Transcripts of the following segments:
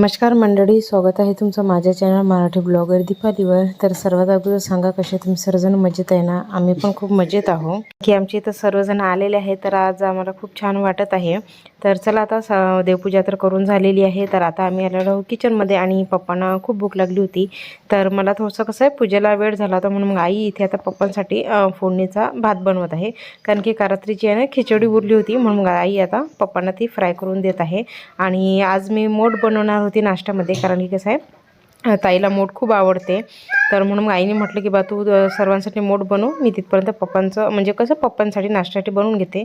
नमस्कार मंडळी स्वागत आहे तुमचं माझ्या चॅनल मराठी ब्लॉगर दीपालीवर तर सर्वात अगोदर सांगा कसे तुम्ही सर्वजण मजेत आहे ना? आम्ही पण खूप मजेत आहो की आमच्या इथं सर्वजण आलेले आहे तर आज आम्हाला खूप छान वाटत आहे. तर चला आता स- देवपूजा तर करून झालेली आहे. तर आता आम्ही आलेलो आहोत किचनमध्ये आणि पप्पांना खूप भूक लागली होती. तर मला थोडंसं कसं आहे पूजेला वेळ झाला होता म्हणून मग आई इथे आता पप्पांसाठी फोडणीचा भात बनवत आहे. कारण की कारात्रीची आहे ना खिचडी उरली होती म्हणून मग आई आता पप्पांना ती फ्राय करून देत आहे. आणि आज मी मोठ बनवणार होती नाश्त्यामध्ये कारण की कसं आहे ताईला मोठ खूप आवडते. तर म्हणून मग आईने म्हटलं की बा तू सर्वांसाठी मोठ बनव मी तिथपर्यंत पप्पांचं म्हणजे कसं पप्पांसाठी नाश्त्यासाठी बनवून घेते.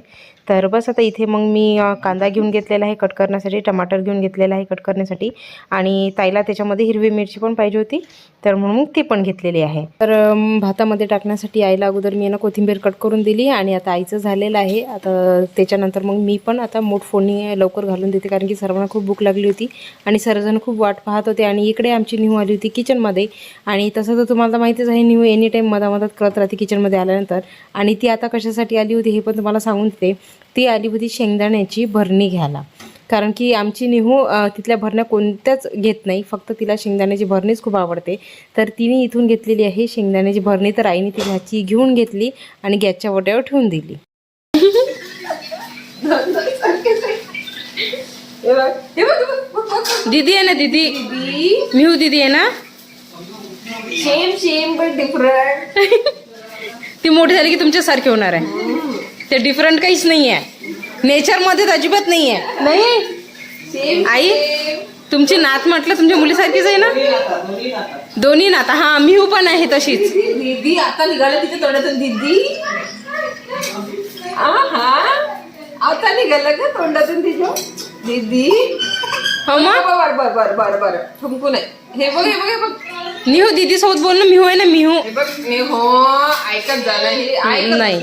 तर बस आता इथे मग मी कांदा घेऊन घेतलेला आहे कट करण्यासाठी टमाटर घेऊन घेतलेला आहे कट करण्यासाठी. आणि ताईला त्याच्यामध्ये हिरवी मिरची पण पाहिजे होती. तर म्हणून ती पण घेतलेली आहे. तर भातामध्ये टाकण्यासाठी आईला अगोदर मी ना कोथिंबीर कट करून दिली आणि आता आईचं झालेलं आहे. आता त्याच्यानंतर मग मी पण आता मोठ फोडणी लवकर घालून देते कारण की सर्वांना खूप भूक लागली होती आणि सर्वजण खूप वाट पाहत होते आणि इकडे आमची न्यू आली होती किचनमध्ये. आणि तसं तर तुम्हाला माहितीच आहे न्यू एनी टाईम मधामधात कळत राहते किचनमध्ये आल्यानंतर. आणि ती आता कशासाठी आली होती हे पण तुम्हाला सांगून देते. ती आली होती शेंगदाण्याची भरणी घ्यायला. कारण की आमची निहू तिथल्या भरण्या कोणत्याच घेत नाही. फक्त तिला शेंगदाण्याची भरणीच खूप आवडते. तर तिने इथून घेतलेली आहे शेंगदाण्याची भरणी. तर आईने ती ह्याची घेऊन घेतली आणि गॅसच्या वट्यावर ठेवून दिली. दीदी आहे ना दीदी? मिहू दीदी आहे ना? सेम सेम बट डिफरंट ती मोठी झाली की तुमच्यासारखी होणार आहे. ते डिफरंट काहीच नाही आहे नेचरमध्ये तर अजिबात नाही आहे नाही? सेम आई तुमची नात म्हटलं तुमच्या मुलीसारखीच आहे ना? दोन्ही नात हा मिहू पण आहे तशीच. दीदी आता निघालं तिच्या तोंडातून दीदी. हा आता निघालं का तोंडातून तिच्या? दीदी. हो मग? बर बर बर बर बर ठुमकू नाही हे बघ हे बघ हे बघ. मिहू दीदी सोबत बोल ना मिहू आहे ना मिहू हे. बघ मी हो. ऐकत झालं हे. ऐकत नाही.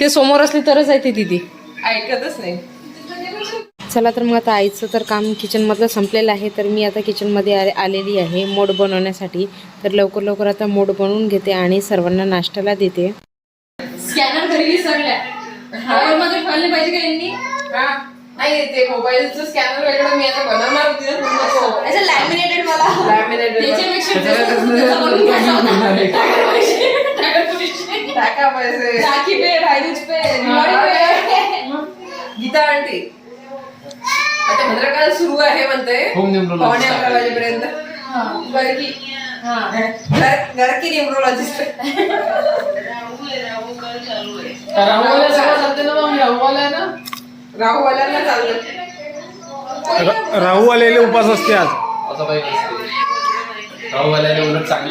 ते समोर असली तरच आहे ते दीदी. ऐकतच नाही. चला तर मग आता आईचं तर काम किचनमधलं संपलेलं आहे तर मी आता किचनमध्ये आले आलेली आहे मोड बनवण्यासाठी. तर लवकर लवकर आता मोड बनवून घेते आणि सर्वांना नाश्त्याला देते. स्कॅनर घरी विसरल्या. मोबाईल मध्ये ठेवले पाहिजे का यांनी? हा. नाही ते मोबाईलचं स्कॅनर वेगळं मी आता बनवणार होती ना लॅमिनेटेड मला. त्याच्यापेक्षा मला. जास्त त्याचा बनवून घ्यायचा होता. टाका पैसे, टाका pay pay Diwali pay. Geeta aunty. आता भद्रकाळ सुरू आहे म्हणते पावणे अकरा वाजेपर्यंत. बरं की घर घर की न्यूमरोलॉजिस्ट राहूवाल्यांना चाललं राहू आलेले उपास असते आज. असं काही नसते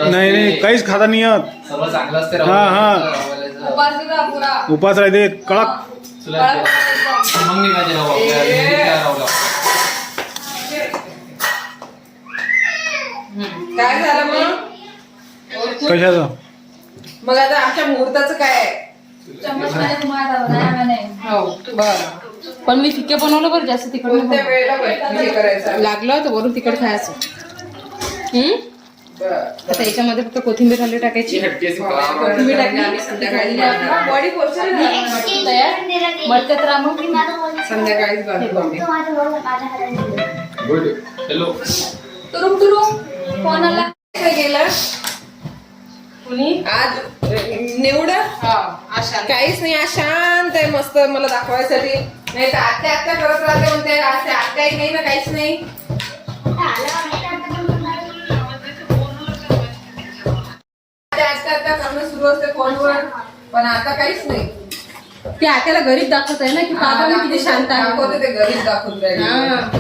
नाही. नाही काहीच खाता नाही हा, हा. उपास राहते कडक राहूला. काय झालं मग? कशाचं? मग आता आमच्या मुहूर्ताचं काय आहे? हो बरं पण मी फिके बनवलं बरं जास्त बनवलं. लागलं तर वरून तिखट खायचं. हम्म? आता याच्यामध्ये फक्त कोथिंबीर हल्ली टाकायची. तुम्ही टाकली. आम्ही संध्याकाळी. बॉडी पोस्टर तयार संध्याकाळीच आम्ही. हॅलो तुरुम तुरुम. फोन आला गेला कुणी? आज निवडा? काहीच नाही आज शांत आहे मस्त मला दाखवायसाठी. नाही तर आत्या आत्या करत राहते म्हणते आत्याही नाही ना काहीच नाही. आत्या करणं सुरू असते फोनवर पण आता काहीच नाही. ते आत्याला घरीच दाखवत आहे ना की बाबा मी किती शांत दाखवते ते घरीच दाखवत हा.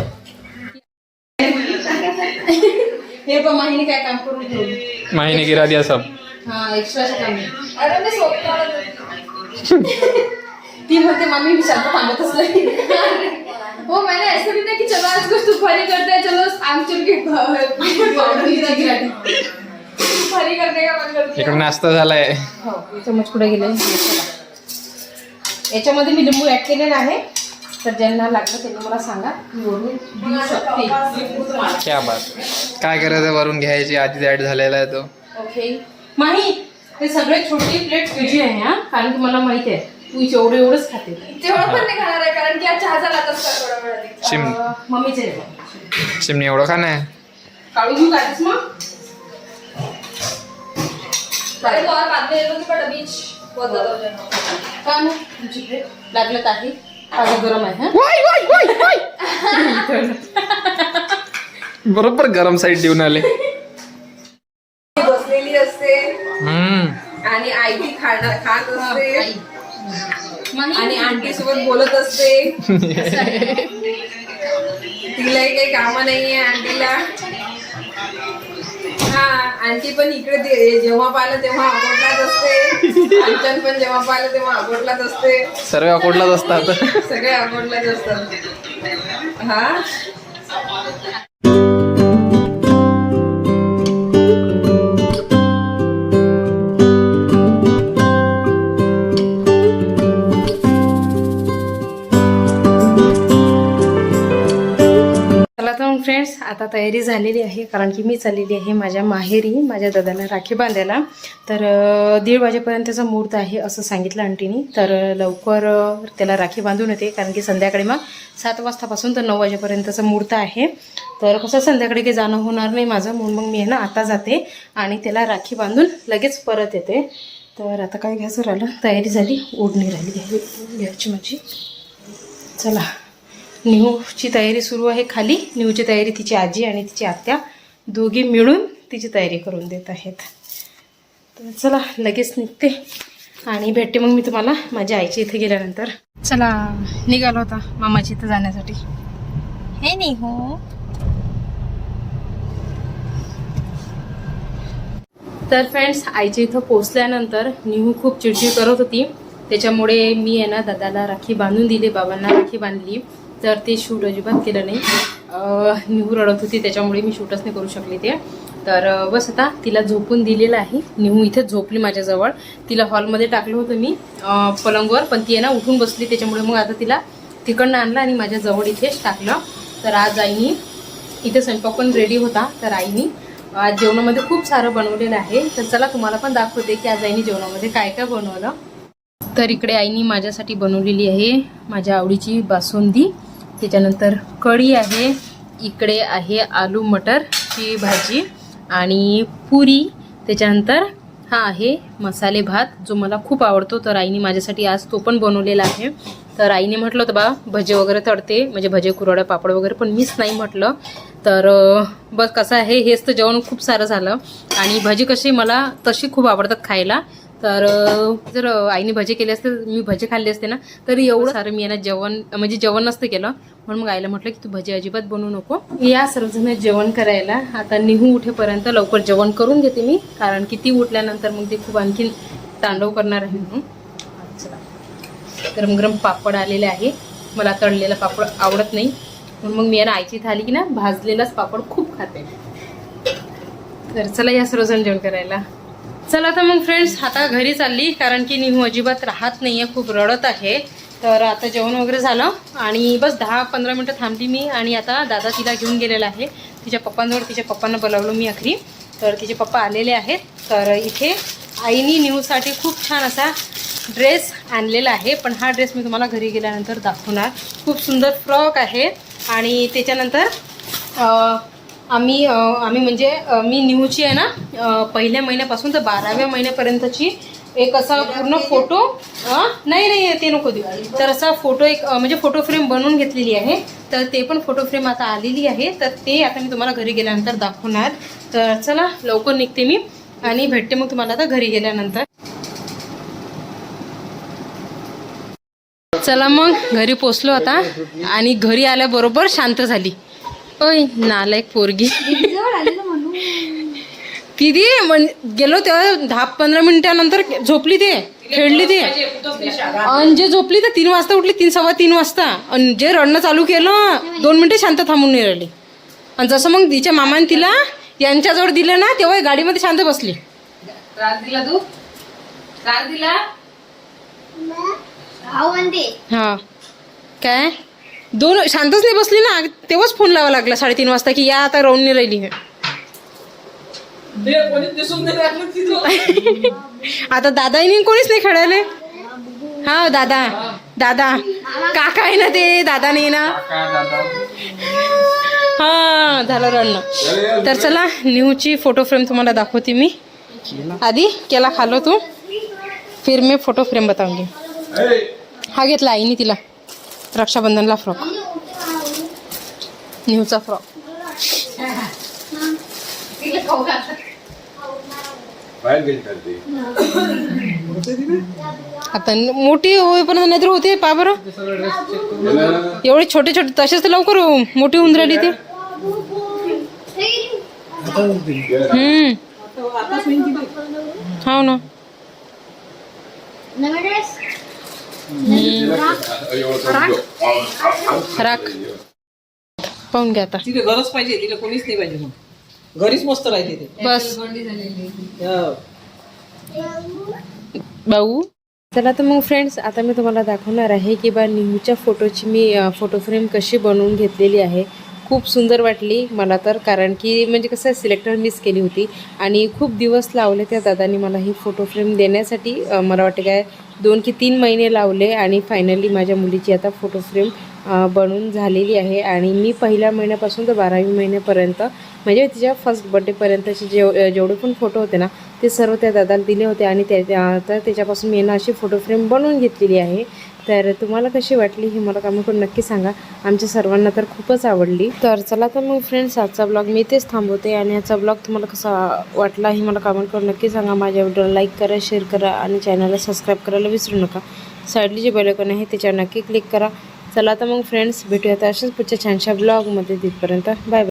हे पण माहिनी काय काम करून ठेवलं. माहिने गिरा दिया सब हा एक्स्ट्राचं काम. अरे मी ती म्हणते मामी मी शांत थांबतच नाही. वो मैंने ऐसे भी नहीं कि चलो आज कुछ तूफानी करते हैं चलो आम चल के इकडे नाश्ता झालाय. हो चमच पुढे गेले. याच्यामध्ये मी लिंबू ऍड केलेला आहे. तर ज्यांना लागलं त्यांनी मला सांगा. मी वरून देऊ शकते. क्या बात. काय करायचं वरून घ्यायची? आधीच ऍड झालेला आहे तो. ओके माही ते सगळे छोटी प्लेट तुझी आहे हा? कारण की मला माहिती आहे. तू एवढं एवढंच खाते. तेवढं पण नाही खाणार आहे कारण की आज चहा झाला अं, मम्मीचे आहे एवढं का नाही काढून घेऊ काढीस मग? अरे तो और बाद में ये लोग बड़ा बीच बहुत ज्यादा हो जाएगा का ना तुमच्याकडे लागलं तर आहे अगं गरम आहे हा? बरोबर गरम साईड देऊन आले. ती बसलेली असते. हम्म. आणि आई ती खाणार खात असते. आई. मग आणि आंटी सोबत बोलत असते. तिलाही काही काम नाहीये आंटीला. हा आंटी पण इकडे ते- जेव्हा पाहिलं तेव्हा अकोटलाच असते. अंचन पण जेव्हा पाहिलं तेव्हा अकोटलाच असते. सर्व अकोटलाच असतात. सगळे अकोटलाच असतात. हा? तयारी झालेली आहे कारण की मी चाललेली आहे माझ्या माहेरी माझ्या दादाला राखी बांधायला. तर दीड वाजेपर्यंतचा मुहूर्त आहे असं सांगितलं आंटीनी. तर लवकर त्याला राखी बांधून येते कारण की संध्याकाळी मग सात वाजतापासून तर नऊ वाजेपर्यंतचा मुहूर्त आहे. तर कसं संध्याकाळी काही जाणं होणार नाही माझं म्हणून मग मी आहे ना आता जाते आणि त्याला राखी बांधून लगेच परत येते. तर आता काय घ्यायचं राहिलं? तयारी झाली ओढणी राहिली घ्यायची माझी. चला. निहूची तयारी सुरू आहे खाली. निहूची तयारी तिची आजी आणि तिची आत्या दोघी मिळून तिची तयारी करून देत आहेत. तर चला लगेच निघते. आणि भेटते मग मी तुम्हाला माझ्या आईच्या इथे गेल्यानंतर. चला निघालो होता मामाच्या इथं जाण्यासाठी. हे निहू. तर फ्रेंड्स आईच्या इथं पोचल्यानंतर निहू खूप चिडचिड करत होती. त्याच्यामुळे मी आहे ना दादाला राखी बांधून दिली बाबांना राखी बांधली. तर ते शूट अजिबात केलं नाही. निहू रडत होती त्याच्यामुळे मी शूटच नाही करू शकले ते. तर बस आता तिला झोपून दिलेलं आहे. निहू इथे झोपली माझ्याजवळ. तिला हॉलमध्ये टाकलं होतं मी पलंगवर पण ती आहे ना उठून बसली. त्याच्यामुळे मग आता तिला तिकडनं आणलं आणि माझ्याजवळ इथेच टाकलं. तर आज आईनी इथे स्वयंपाक पण रेडी होता. तर आईनी आज जेवणामध्ये खूप सारं बनवलेलं आहे. तर चला तुम्हाला पण दाखवते की आज आईनी जेवणामध्ये काय काय बनवलं. तर इकडे आईनी माझ्यासाठी बनवलेली आहे माझ्या आवडीची बासुंदी. त्याच्यानंतर कढी आहे इकडे आहे आलू मटरची भाजी आणि पुरी. त्याच्यानंतर हा आहे मसाले भात जो मला खूप आवडतो तर आईने माझ्यासाठी आज तो पण बनवलेला आहे. तर आईने म्हटलं होतं बा भजे वगैरे तळते म्हणजे भजे कुरवड्या पापड वगैरे पण मीच नाही म्हटलं. तर बस कसं आहे हेच तर जेवण खूप सारं झालं. आणि भजी कशी मला तशी खूप आवडतात खायला. तर जर आईने भजे केले असते मी भजे खाल्ले असते ना तर एवढं सारं मी यांना जेवण म्हणजे जेवण नसतं केलं. म्हणून मग आईला म्हटलं की तू भजी अजिबात बनवू नको. या सर्वजण जेवण करायला आता निहू उठेपर्यंत लवकर जेवण करून घेते मी कारण की ती उठल्यानंतर मग ते खूप आणखीन तांडव करणार आहे म्हणून. चला. गरम गरम पापड आलेले आहे. मला तळलेला पापड आवडत नाही. म्हणून मग मी यांना आईची थाली की ना भाजलेलाच पापड खूप खाते. तर चला या सर्वजण जेवण करायला. चला तर मग फ्रेंड्स आता घरी चालली कारण की निहू अजिबात राहत नाही आहे खूप रडत आहे. तर आता जेवण वगैरे झालं आणि बस दहा पंधरा मिनटं थांबली मी आणि आता दादा तिला घेऊन गेलेला आहे. तिच्या पप्पांजवळ तिच्या पप्पांना बोलावलं मी अखरी. तर तिचे पप्पा आलेले आहेत. तर इथे आईनी निहूसाठी खूप छान असा ड्रेस आणलेला आहे. पण हा ड्रेस मी तुम्हाला घरी गेल्यानंतर दाखवणार. खूप सुंदर फ्रॉक आहे. आणि त्याच्यानंतर आम्ही आम्ही म्हणजे मी न्यूची आहे ना पहिल्या महिन्यापासून तर बाराव्या महिन्यापर्यंतची एक असा पूर्ण फोटो नाही नाही ते नको देऊ. तर असा फोटो एक म्हणजे फोटो फ्रेम बनवून घेतलेली आहे. तर ते पण फोटो फ्रेम आता आलेली आहे. तर ते आता मी तुम्हाला घरी गेल्यानंतर दाखवणार. तर चला लवकर निघते मी आणि भेटते मग तुम्हाला आता घरी गेल्यानंतर. चला मग घरी पोचलो आता आणि घरी आल्याबरोबर शांत झाली. ओय नालायक पोरगी. किती म्हण गेलो तेव्हा दहा पंधरा मिनिटानंतर झोपली ते खेळली ते. आणि जे झोपली तर तीन वाजता उठली तीन सव्वा तीन वाजता. आणि जे रडणं चालू केलं दोन मिनिटं शांत थांबून नाही राहिली आणि जसं मग तिच्या मामाने तिला यांच्याजवळ दिलं ना तेव्हा गाडीमध्ये शांत बसली. त्रास दिला तू? त्रास दिला हा. काय? दोन शांतच नाही बसली ना. तेव्हाच फोन लावा लागला साडेतीन वाजता की या आता राहून नाही राहिली आता दादाईनी कोणीच नाही खेळायला. हा दादा. दादा. काका आहे ना ते? दादा नाही ना हा झालं रडणं तर चला न्यूची फोटो फ्रेम तुम्हाला दाखवते मी. आधी केला खालो तू. फिर मी फोटो फ्रेम बताऊंगी. हा घेतला आईने तिला. रक्षाबंधनला फ्रॉक. न्यूचा फ्रॉक. आता मोठी होईपर्यंत नाहीतर होते पा बरं. एवढे छोटे छोटे तसेच तर लवकर मोठी होऊन राहिली ते. हम्म. हो ना. राख. पाहून घ्या आता. तिथे घरच पाहिजे तिथे कोणीच नाही पाहिजे मग घरीच मस्त राहते ते. बस. हो. भाऊ? चला तर मग फ्रेंड्स आता मी तुम्हाला दाखवणार आहे की बा निहूच्या फोटोची मी अ, फोटो फ्रेम कशी बनवून घेतलेली आहे. खूप सुंदर वाटली मला तर कारण की म्हणजे कसं सिलेक्टर मिस केली होती. आणि खूप दिवस लावले त्या दादानी मला ही फोटो फ्रेम देण्यासाठी. अ, मला वाटते काय दोन की तीन महिने लावले आणि फायनली माझ्या मुलीची आता फोटो फ्रेम बनून झालेली आहे. आणि मी पहिल्या महिन्यापासून तर बारावी महिन्यापर्यंत म्हणजे तिच्या फर्स्ट बड्डेपर्यंतचे जेव जेवढे पण फोटो होते ना ते सर्व त्या दादाला दिले होते आणि त्या तर त्याच्यापासून मी ना अशी फोटो फ्रेम बनवून घेतलेली आहे. तर तुम्हाला कशी वाटली हे मला कमेंट करून नक्की सांगा. आमच्या सर्वांना तर खूपच आवडली. तर चला तर मग फ्रेंड्स आजचा ब्लॉग मी इथेच थांबवते आणि याचा ब्लॉग तुम्हाला कसा वाटला हे मला कमेंट करून नक्की सांगा. माझ्या व्हिडिओला लाईक करा शेअर करा आणि चॅनलला सबस्क्राईब करायला विसरू नका. साईडली जे बेलकन आहे त्याच्यावर नक्की क्लिक करा. चला तर मग फ्रेंड्स भेटूया तर अशाच पुढच्या छानशा ब्लॉगमध्ये तिथपर्यंत. Bye bye